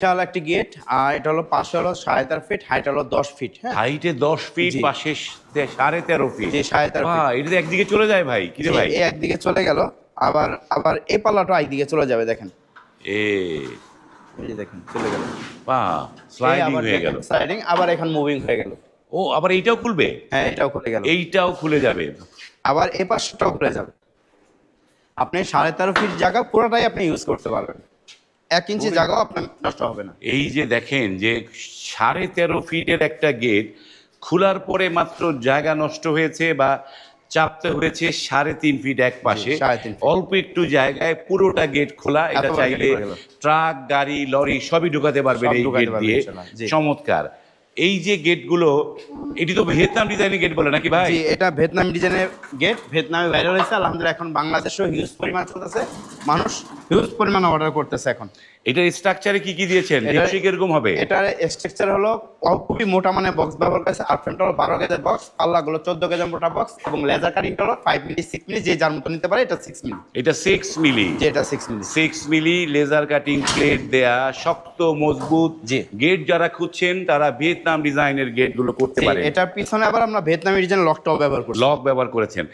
বিশাল একটি গেট আর এটা হলো পাশে হলো সাড়ে তেরো ফিট হাইট হলো দশ ফিট হ্যাঁ? হাইটে দশ ফিট। পাশে সাড়ে তেরো ফিট সাড়ে তেরো এটা একদিকে চলে যায় ভাই কি রে ভাই? একদিকে চলে গেল আবার আবার এই পাল্লাটা একদিকে চলে যাবে দেখেন। এ। দেখেন চলে গেল। বাহ স্লাইডিং হয়ে গেল। স্লাইডিং আবার এখন মুভিং হয়ে গেল। ও আবার এইটাও খুলবে? হ্যাঁ এটাও খুলে গেল। এইটাও খুলে যাবে। আবার এই পাশটাও খুলে যাবে। আপনি সাড়ে তেরো ফিট জায়গা পুরোটাই আপনি ইউজ করতে পারবেন। এক ইঞ্চি জায়গাও আপনার নষ্ট হবে না। এই যে দেখেন যে সাড়ে তেরো ফিটের একটা গেট খোলার পরে মাত্র জায়গা নষ্ট হয়েছে বা চাপতে হয়েছে সাড়ে তিন ফিট এক পাশে। অল্প একটু জায়গায় পুরোটা গেট খোলা এটা চাইলে। ট্রাক গাড়ি লরি সবই ঢুকাতে পারবেন এই গেট দিয়ে। চমৎকার। এই যে গেটগুলো এটি তো ভিয়েতনাম ডিজাইনের গেট বলে নাকি ভাই? এটা ভিয়েতনাম ডিজাইনের গেট। ভিয়েতনামে ভাইরাল হয়েছে। আলহামদুলিল্লাহ এখন বাংলাদেশেও হিউজ পরিমাণ চলতেছে মানুষ হিউজ পরিমাণ অর্ডার করতেছে এখন। এটার স্ট্রাকচারে কি কি দিয়েছেন? দেখছি কীরকম হবে? এটার স্ট্রাকচার হলো খুবই মোটা মানে বক্স ব্যবহার করেছে। আর ফ্রন্ট হলো বারো গেজের বক্স পাল্লাগুলো চোদ্দ গেজের মোটা বক্স এবং লেজার কাটিং হলো ফাইভ মিলি সিক্স মিলি যে যার মতো নিতে পারে এটা সিক্স মিলি এটা সিক্স মিলি যে এটা six milli six milli laser cutting plate দেয়া শক্ত মজবুত। জি। গেট যারা খুঁজছেন তারা ভিয়েতনাম ডিজাইনের গেটগুলো করতে পারে এটার পিছনে আবার আমরা ভিয়েতনামি ডিজাইন লকটাও ব্যবহার করছি। লক ব্যবহার করেছেন।